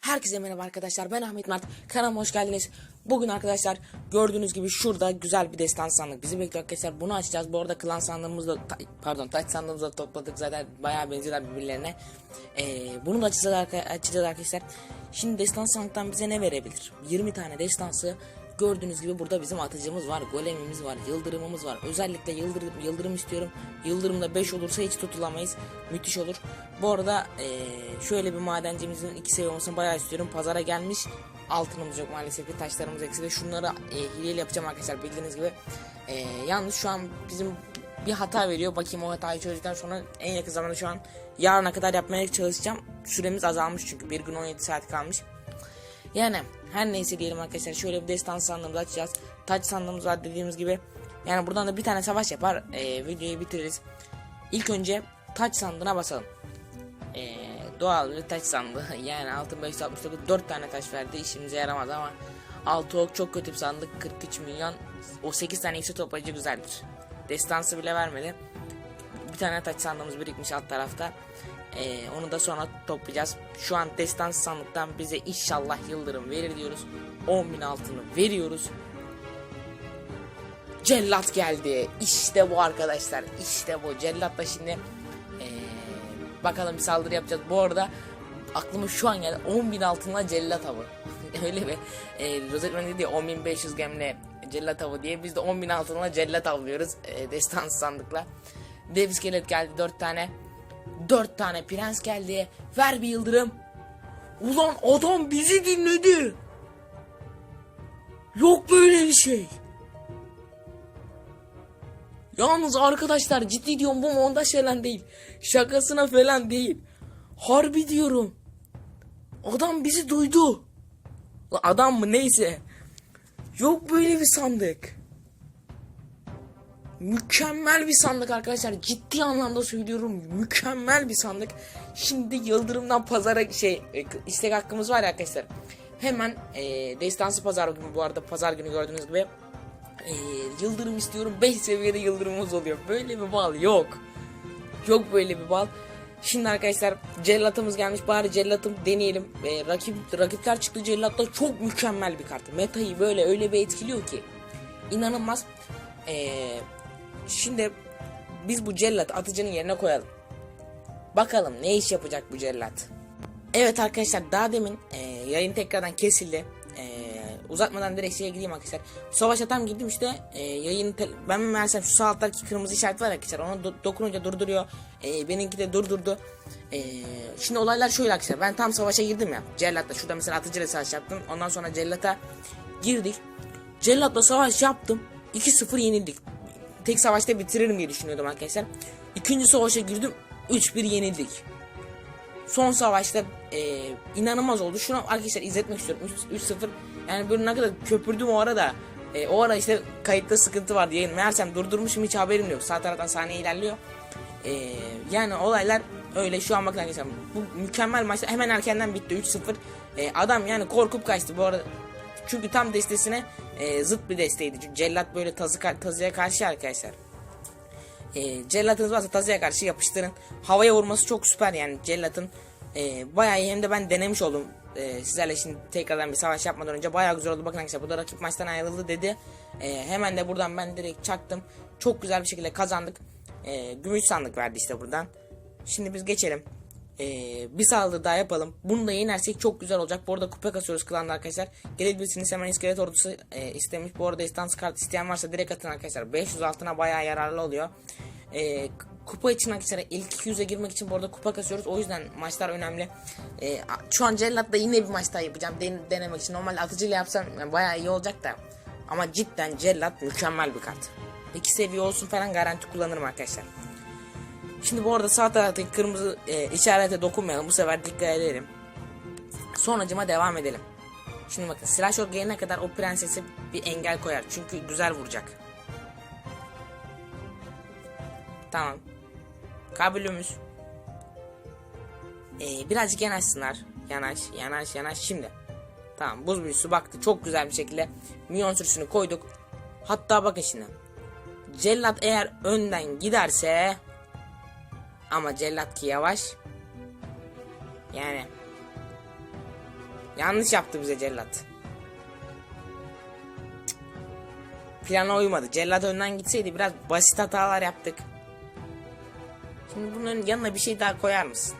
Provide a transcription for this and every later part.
Herkese merhaba arkadaşlar. Ben Ahmet Mert. Kanalıma hoş geldiniz. Bugün arkadaşlar gördüğünüz gibi şurada güzel bir destan sandık bizi bekliyor arkadaşlar. Bunu açacağız. Bu arada klan sandığımızda ta- pardon taç sandığımızda topladık zaten. Bayağı benziyorlar birbirlerine. Ee, Bunu da açacağız, açacağız arkadaşlar. Şimdi destan sandıktan bize ne verebilir? 20 tane destansı Gördüğünüz gibi burada bizim atıcımız var, golemimiz var, yıldırımımız var. Özellikle yıldırım, yıldırım istiyorum. Yıldırımda 5 olursa hiç tutulamayız. Müthiş olur. Bu arada eee, şöyle bir madencimizin iki seviye olmasını bayağı istiyorum. Pazara gelmiş. Altınımız yok maalesef ki taşlarımız eksik. Şunları e, hileyle yapacağım arkadaşlar bildiğiniz gibi. Eee, yalnız şu an bizim bir hata veriyor. Bakayım o hatayı çözdükten sonra en yakın zamanda şu an yarına kadar yapmaya çalışacağım. Süremiz azalmış çünkü bir gün 17 saat kalmış. Yani her neyse diyelim arkadaşlar şöyle bir destan sandığımızı açacağız. Taç sandığımız var dediğimiz gibi. Yani buradan da bir tane savaş yapar. e, videoyu bitiririz. İlk önce taç sandığına basalım. E, doğal bir taç sandığı. Yani altın 569 4 tane taş verdi. işimize yaramaz ama 6 ok çok kötü bir sandık. 43 milyon. O 8 tane ise toplayıcı güzeldir. Destansı bile vermedi. Bir tane taç sandığımız birikmiş alt tarafta. Ee, onu da sonra toplayacağız. Şu an destans sandıktan bize inşallah yıldırım verir diyoruz. 10.000 altını veriyoruz. Cellat geldi. İşte bu arkadaşlar. İşte bu. Cellat da şimdi ee, bakalım bir saldırı yapacağız. Bu arada aklıma şu an geldi. 10.000 altınla cellat avı. Öyle mi? E, Rosetman dedi ya 10.500 gemle cellat avı diye. Biz de 10.000 altınla cellat avlıyoruz. E, destans sandıkla. Dev iskelet geldi 4 tane. 4 tane prens geldi. Ver bir yıldırım. Ulan adam bizi dinledi. Yok böyle bir şey. Yalnız arkadaşlar ciddi diyorum bu montaj falan değil. Şakasına falan değil. Harbi diyorum. Adam bizi duydu. Adam mı neyse. Yok böyle bir sandık. Mükemmel bir sandık arkadaşlar. Ciddi anlamda söylüyorum. Mükemmel bir sandık. Şimdi Yıldırım'dan pazara şey e, istek hakkımız var ya arkadaşlar. Hemen e, destansı pazar günü bu arada pazar günü gördüğünüz gibi e, Yıldırım istiyorum. 5 seviyede Yıldırımımız oluyor. Böyle bir bal yok. Yok böyle bir bal. Şimdi arkadaşlar cellatımız gelmiş bari cellatım deneyelim. E, rakip rakipler çıktı cellatta çok mükemmel bir kart. Metayı böyle öyle bir etkiliyor ki inanılmaz. E, şimdi biz bu cellat atıcının yerine koyalım. Bakalım ne iş yapacak bu cellat. Evet arkadaşlar daha demin e, yayın tekrardan kesildi. E, uzatmadan direkt şeye gideyim arkadaşlar. Savaşa tam girdim işte e, yayın ben meğersem şu sağ alttaki kırmızı işaret var arkadaşlar ona do- dokununca durduruyor. E, benimki de durdurdu. E, şimdi olaylar şöyle arkadaşlar ben tam savaşa girdim ya. Cellat'la şurada mesela atıcıyla savaş yaptım. Ondan sonra Cellat'a girdik. Cellat'la savaş yaptım. 2-0 yenildik. Tek savaşta bitiririm diye düşünüyordum arkadaşlar. İkinci savaşa girdim. 3-1 yenildik. Son savaşta e, inanılmaz oldu. Şunu arkadaşlar izletmek istiyorum. 3-0 yani böyle ne kadar köpürdüm o arada. E, o ara işte kayıtta sıkıntı vardı yayın. Meğersem durdurmuşum hiç haberim yok. Sağ taraftan saniye ilerliyor. E, yani olaylar öyle şu an bakın arkadaşlar. Bu mükemmel maçta hemen erkenden bitti 3-0. E, adam yani korkup kaçtı bu arada. Çünkü tam destesine e, zıt bir desteydi. Çünkü cellat böyle tazı, tazıya karşı arkadaşlar. E, cellatınız varsa tazıya karşı yapıştırın. Havaya vurması çok süper yani cellatın. E, bayağı iyi hem de ben denemiş oldum. E, sizlerle şimdi tekrardan bir savaş yapmadan önce bayağı güzel oldu. Bakın arkadaşlar bu da rakip maçtan ayrıldı dedi. E, hemen de buradan ben direkt çaktım. Çok güzel bir şekilde kazandık. E, gümüş sandık verdi işte buradan. Şimdi biz geçelim. E, bir saldırı daha yapalım. Bunu da yenersek çok güzel olacak. Bu arada kupa kasıyoruz klanda arkadaşlar. Gelebilirsiniz hemen iskelet ordusu e, istemiş. Bu arada istans kart isteyen varsa direkt atın arkadaşlar. 500 altına bayağı yararlı oluyor. E, kupa için arkadaşlar ilk 200'e girmek için bu arada kupa kasıyoruz. O yüzden maçlar önemli. E, şu an Cellat'la yine bir maç daha yapacağım. Den- denemek için. Normalde atıcıyla yapsam yani bayağı iyi olacak da. Ama cidden Cellat mükemmel bir kart. İki seviye olsun falan garanti kullanırım arkadaşlar. Şimdi bu arada sağ taraftaki kırmızı e, işarete dokunmayalım. Bu sefer dikkat edelim. Sonracıma devam edelim. Şimdi bakın Slasher gelene kadar o prensesi bir engel koyar. Çünkü güzel vuracak. Tamam. Kabulümüz. Ee, birazcık yanaşsınlar. Yanaş, yanaş, yanaş. Şimdi. Tamam buz büyüsü baktı. Çok güzel bir şekilde. Minyon sürüsünü koyduk. Hatta bakın şimdi. Cellat eğer önden giderse ama cellat ki yavaş. Yani yanlış yaptı bize cellat. Cık. Plana uymadı. Cellat önden gitseydi biraz basit hatalar yaptık. Şimdi bunların yanına bir şey daha koyar mısın?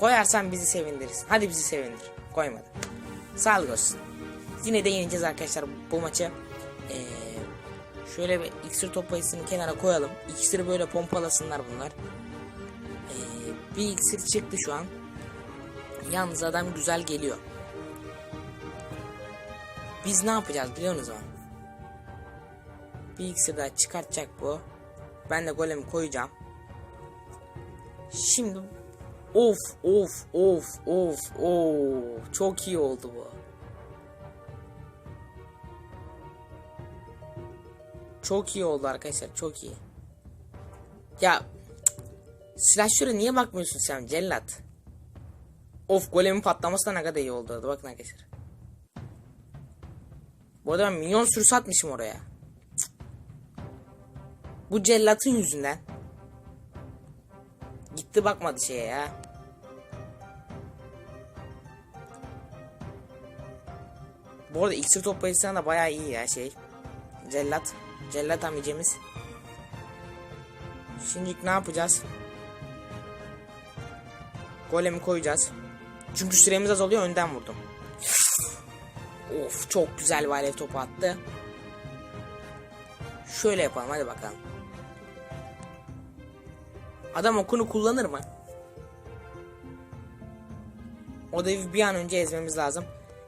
Koyarsan bizi sevindirirsin. Hadi bizi sevindir. Koymadı. Sağlık olsun. Yine de yeneceğiz arkadaşlar bu maçı. Ee, şöyle bir iksir toplayısını kenara koyalım. İksiri böyle pompalasınlar bunlar. Bir iksir çıktı şu an. Yalnız adam güzel geliyor. Biz ne yapacağız biliyor musunuz? mu? Bir iksir daha çıkartacak bu. Ben de golemi koyacağım. Şimdi of of of of of çok iyi oldu bu. Çok iyi oldu arkadaşlar çok iyi. Ya silahşöre niye bakmıyorsun sen cellat? Of golemin patlaması da ne kadar iyi oldu. Hadi bakın arkadaşlar. Bu arada ben milyon sürü satmışım oraya. Cık. Bu cellatın yüzünden. Gitti bakmadı şeye ya. Bu arada iksir toplayıcısına da bayağı iyi ya şey. Cellat. Cellat amicimiz. Şimdi ne yapacağız? Golemi koyacağız. Çünkü süremiz azalıyor önden vurdum. of çok güzel bir alev topu attı. Şöyle yapalım hadi bakalım. Adam okunu kullanır mı? O devi bir an önce ezmemiz lazım.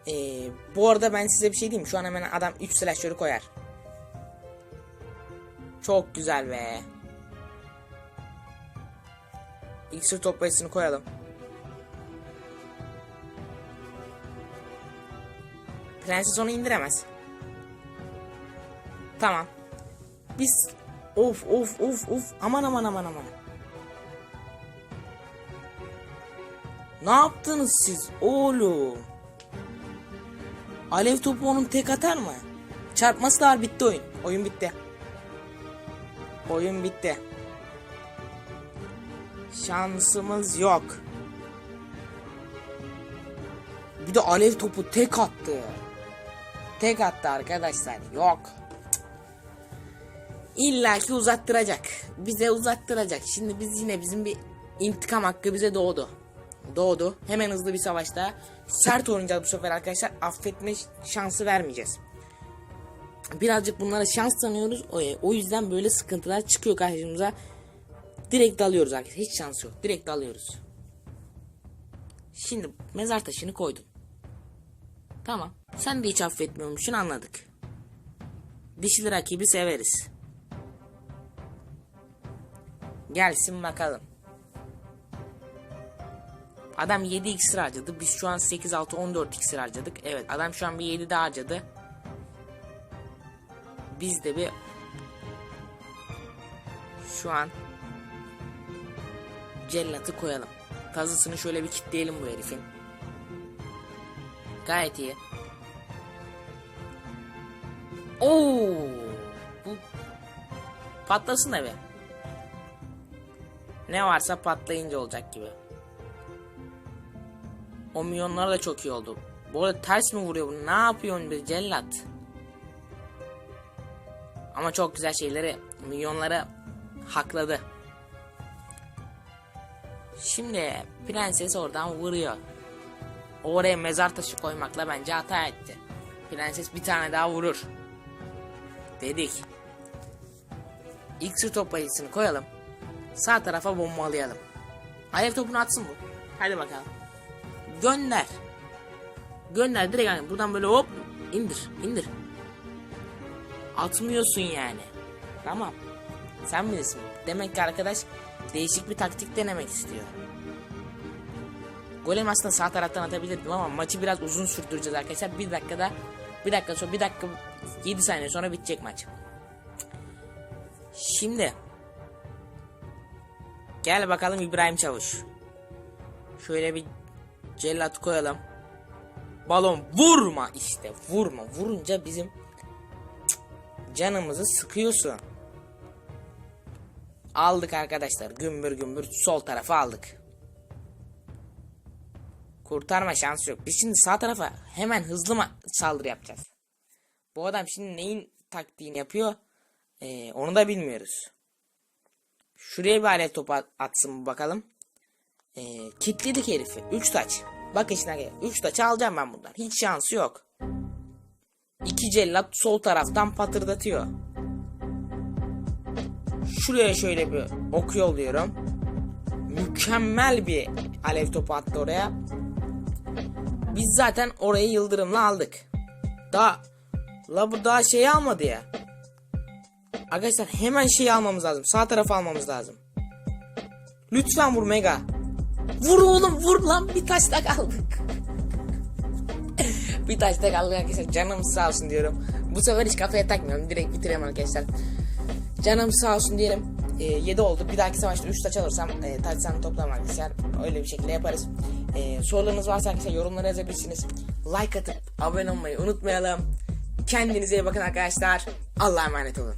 Ee, bu arada ben size bir şey diyeyim. Şu an hemen adam 3 silahşörü koyar. Çok güzel be. İksir toplayıcısını koyalım. Prenses onu indiremez. Tamam. Biz of of of of aman aman aman aman. Ne yaptınız siz oğlum? Alev topu onun tek atar mı? Çarpması da var bitti oyun. Oyun bitti. Oyun bitti. Şansımız yok. Bir de alev topu tek attı. Tek attı arkadaşlar. Yok. İlla ki uzattıracak. Bize uzattıracak. Şimdi biz yine bizim bir intikam hakkı bize doğdu. Doğdu. Hemen hızlı bir savaşta sert oynayacağız bu sefer arkadaşlar. Affetme şansı vermeyeceğiz. Birazcık bunlara şans tanıyoruz. O, yüzden böyle sıkıntılar çıkıyor karşımıza. Direkt dalıyoruz arkadaşlar. Hiç şans yok. Direkt dalıyoruz. Şimdi mezar taşını koydum. Tamam. Sen de hiç affetmiyormuşsun anladık. Dişli rakibi severiz. Gelsin bakalım. Adam 7 iksir harcadı. Biz şu an 8, 6, 14 iksir harcadık. Evet adam şu an bir 7 daha harcadı. Biz de bir şu an cellatı koyalım. Tazısını şöyle bir kitleyelim bu herifin. Gayet iyi. Oo! Bu patlasın be. Ne varsa patlayınca olacak gibi. O milyonlar da çok iyi oldu. Bu arada ters mi vuruyor bu? Ne yapıyorsun bir cellat? Ama çok güzel şeyleri, milyonları hakladı. Şimdi prenses oradan vuruyor. Oraya mezar taşı koymakla bence hata etti. Prenses bir tane daha vurur. Dedik. İksir toplayıcısını koyalım. Sağ tarafa bombalayalım. Alev topunu atsın bu. Hadi bakalım. Gönder. Gönder direkt yani buradan böyle hop indir indir. Atmıyorsun yani. Tamam. Sen bilirsin. Demek ki arkadaş değişik bir taktik denemek istiyor. Golem aslında sağ taraftan atabilirdim ama maçı biraz uzun sürdüreceğiz arkadaşlar. Bir dakikada bir dakika sonra bir dakika 7 saniye sonra bitecek maç. Şimdi Gel bakalım İbrahim Çavuş. Şöyle bir cellat koyalım. Balon vurma işte vurma. Vurunca bizim canımızı sıkıyorsun. aldık arkadaşlar. Gümbür gümbür sol tarafa aldık. Kurtarma şansı yok. Biz şimdi sağ tarafa hemen hızlı saldırı yapacağız. Bu adam şimdi neyin taktiğini yapıyor? Ee, onu da bilmiyoruz. Şuraya bir alet topu at- atsın bakalım. Ee, kitledik herifi. 3 taç. Bak işine 3 taçı alacağım ben bundan. Hiç şansı yok. İki cellat sol taraftan patırdatıyor. Şuraya şöyle bir ok yolluyorum. Mükemmel bir alev topu attı oraya. Biz zaten orayı yıldırımla aldık. Daha la bu daha şeyi almadı ya. Arkadaşlar hemen şeyi almamız lazım. Sağ tarafı almamız lazım. Lütfen vur Mega. Vur oğlum vur lan bir taşta kaldık. bir taşta kaldık arkadaşlar. Canımız sağ olsun diyorum. Bu sefer hiç kafaya takmıyorum. Direkt bitiriyorum arkadaşlar. Canım sağ olsun diyelim. 7 oldu. Bir dahaki savaşta 3 taç alırsam e, taç toplam arkadaşlar. Öyle bir şekilde yaparız. E, sorularınız varsa arkadaşlar yorumlara yazabilirsiniz. Like atıp abone olmayı unutmayalım. Kendinize iyi bakın arkadaşlar. Allah'a emanet olun.